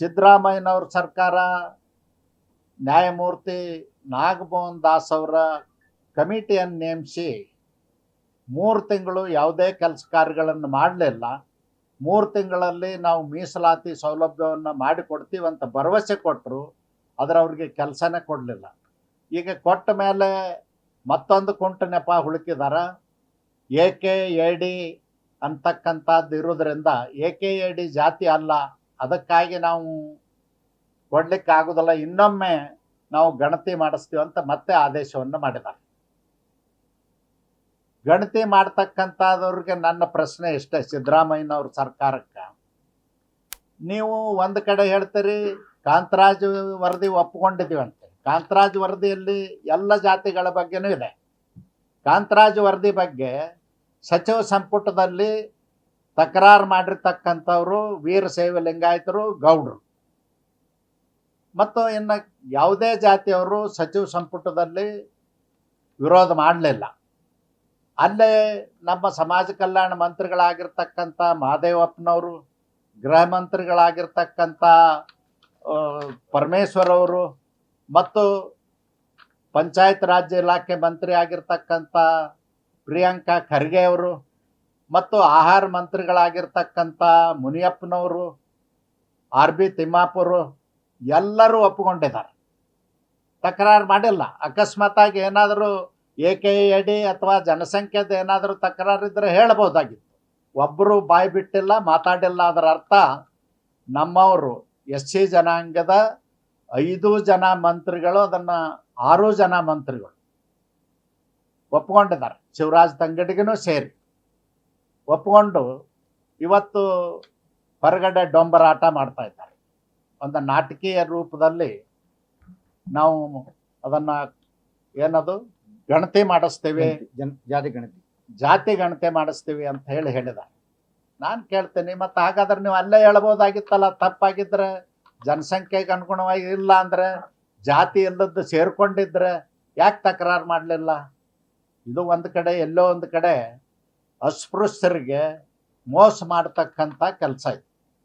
ಸಿದ್ದರಾಮಯ್ಯನವ್ರ ಸರ್ಕಾರ, ನ್ಯಾಯಮೂರ್ತಿ ನಾಗಮೋಹನ್ ದಾಸ್ ಅವರ ಕಮಿಟಿಯನ್ನು ನೇಮಿಸಿ ಮೂರು ತಿಂಗಳು ಯಾವುದೇ ಕೆಲಸ ಕಾರ್ಯಗಳನ್ನು ಮಾಡಲಿಲ್ಲ. ಮೂರು ತಿಂಗಳಲ್ಲಿ ನಾವು ಮೀಸಲಾತಿ ಸೌಲಭ್ಯವನ್ನು ಮಾಡಿಕೊಡ್ತೀವಿ ಅಂತ ಭರವಸೆ ಕೊಟ್ಟರು. ಆದರೆ ಅವ್ರಿಗೆ ಕೆಲಸನೇ ಕೊಡಲಿಲ್ಲ. ಈಗ ಕೊಟ್ಟ ಮೇಲೆ ಮತ್ತೊಂದು ಕುಂಟು ನೆಪ ಹುಡುಕಿದಾರ ಎ ಕೆ ಎ ಡಿ ಅಂತಕ್ಕಂಥದ್ದು ಇರೋದ್ರಿಂದ ಎ ಕೆ ಎ ಡಿ ಜಾತಿ ಅಲ್ಲ. ಅದಕ್ಕಾಗಿ ನಾವು ಕೊಡ್ಲಿಕ್ಕೆ ಆಗೋದಿಲ್ಲ ಇನ್ನೊಮ್ಮೆ ನಾವು ಗಣತಿ ಮಾಡಿಸ್ತೀವಿ ಅಂತ ಮತ್ತೆ ಆದೇಶವನ್ನು ಮಾಡಿದ್ದಾರೆ. ಗಣತಿ ಮಾಡ್ತಕ್ಕಂಥದವ್ರಿಗೆ ನನ್ನ ಪ್ರಶ್ನೆ ಇಷ್ಟೇ ಸಿದ್ದರಾಮಯ್ಯನವ್ರ ಸರ್ಕಾರಕ್ಕೆ. ನೀವು ಒಂದು ಕಡೆ ಹೇಳ್ತೀರಿ, ಕಾಂತರಾಜ್ ವರದಿ ಒಪ್ಕೊಂಡಿದ್ದೀವಿ ಅಂತ. ಕಾಂತರಾಜ್ ವರದಿಯಲ್ಲಿ ಎಲ್ಲ ಜಾತಿಗಳ ಬಗ್ಗೆನೂ ಇದೆ. ಕಾಂತರಾಜ್ ವರದಿ ಬಗ್ಗೆ ಸಚಿವ ಸಂಪುಟದಲ್ಲಿ ತಕರಾರು ಮಾಡಿರ್ತಕ್ಕಂಥವ್ರು ವೀರಶೈವ ಲಿಂಗಾಯತರು, ಗೌಡ್ರು. ಮತ್ತು ಇನ್ನು ಯಾವುದೇ ಜಾತಿಯವರು ಸಚಿವ ಸಂಪುಟದಲ್ಲಿ ವಿರೋಧ ಮಾಡಲಿಲ್ಲ. ಅಲ್ಲೇ ನಮ್ಮ ಸಮಾಜ ಕಲ್ಯಾಣ ಮಂತ್ರಿಗಳಾಗಿರ್ತಕ್ಕಂಥ ಮಹಾದೇವಪ್ಪನವರು ಗೃಹ ಮಂತ್ರಿಗಳಾಗಿರ್ತಕ್ಕಂಥ ಪರಮೇಶ್ವರ್ ಅವರು ಮತ್ತು ಪಂಚಾಯತ್ ರಾಜ್ಯ ಇಲಾಖೆ ಮಂತ್ರಿ ಆಗಿರ್ತಕ್ಕಂಥ ಪ್ರಿಯಾಂಕಾ ಖರ್ಗೆ ಅವರು ಮತ್ತು ಆಹಾರ ಮಂತ್ರಿಗಳಾಗಿರ್ತಕ್ಕಂಥ ಮುನಿಯಪ್ಪನವರು, ಆರ್ ಬಿ ತಿಮ್ಮಾಪುರು, ಎಲ್ಲರೂ ಒಪ್ಪಿಕೊಂಡಿದ್ದಾರೆ. ತಕರಾರು ಮಾಡಿಲ್ಲ. ಅಕಸ್ಮಾತಾಗಿ ಏನಾದರೂ ಎ ಕೆ ಎ ಡಿ ಅಥವಾ ಜನಸಂಖ್ಯೆದ ಏನಾದರೂ ತಕರಾರು ಇದ್ದರೆ ಹೇಳ್ಬೋದಾಗಿತ್ತು. ಒಬ್ಬರು ಬಾಯಿ ಬಿಟ್ಟಿಲ್ಲ, ಮಾತಾಡಿಲ್ಲ ಅದರ ಅರ್ಥ ನಮ್ಮವರು ಎಸ್ ಸಿ ಜನಾಂಗದ ಐದು ಜನ ಮಂತ್ರಿಗಳು, ಅದನ್ನು ಆರು ಜನ ಮಂತ್ರಿಗಳು ಒಪ್ಕೊಂಡಿದ್ದಾರೆ ಶಿವರಾಜ್ ತಂಗಡಿಗೂ ಸೇರಿ. ಒಪ್ಕೊಂಡು ಇವತ್ತು ಹೊರಗಡೆ ಡೊಂಬರಾಟ ಮಾಡ್ತಾ ಇದ್ದಾರೆ. ಒಂದು ನಾಟಕೀಯ ರೂಪದಲ್ಲಿ ನಾವು ಅದನ್ನು ಏನದು? ಗಣತಿ ಮಾಡಿಸ್ತೇವೆ. ಜನ ಜಾತಿ ಗಣತಿ. ಜಾತಿ ಗಣತಿ ಮಾಡಿಸ್ತೀವಿ ಅಂತ ಹೇಳಿ ಹೇಳಿದ ನಾನು ಕೇಳ್ತೇನೆ ಮತ್ತು ಹಾಗಾದ್ರೆ ನೀವು ಅಲ್ಲೇ ಹೇಳ್ಬೋದಾಗಿತ್ತಲ್ಲ? ತಪ್ಪಾಗಿದ್ರೆ ಜನಸಂಖ್ಯೆಗೆ ಅನುಗುಣವಾಗಿ ಇಲ್ಲ ಅಂದ್ರೆ ಜಾತಿ ಇಲ್ಲದ್ದು ಸೇರ್ಕೊಂಡಿದ್ರೆ ಯಾಕೆ ತಕರಾರು ಮಾಡಲಿಲ್ಲ? ಇದು ಒಂದು ಕಡೆ ಎಲ್ಲೋ ಒಂದು ಕಡೆ ಅಸ್ಪೃಶ್ಯರಿಗೆ ಮೋಸ ಮಾಡ್ತಕ್ಕಂಥ ಕೆಲಸ ಇದು.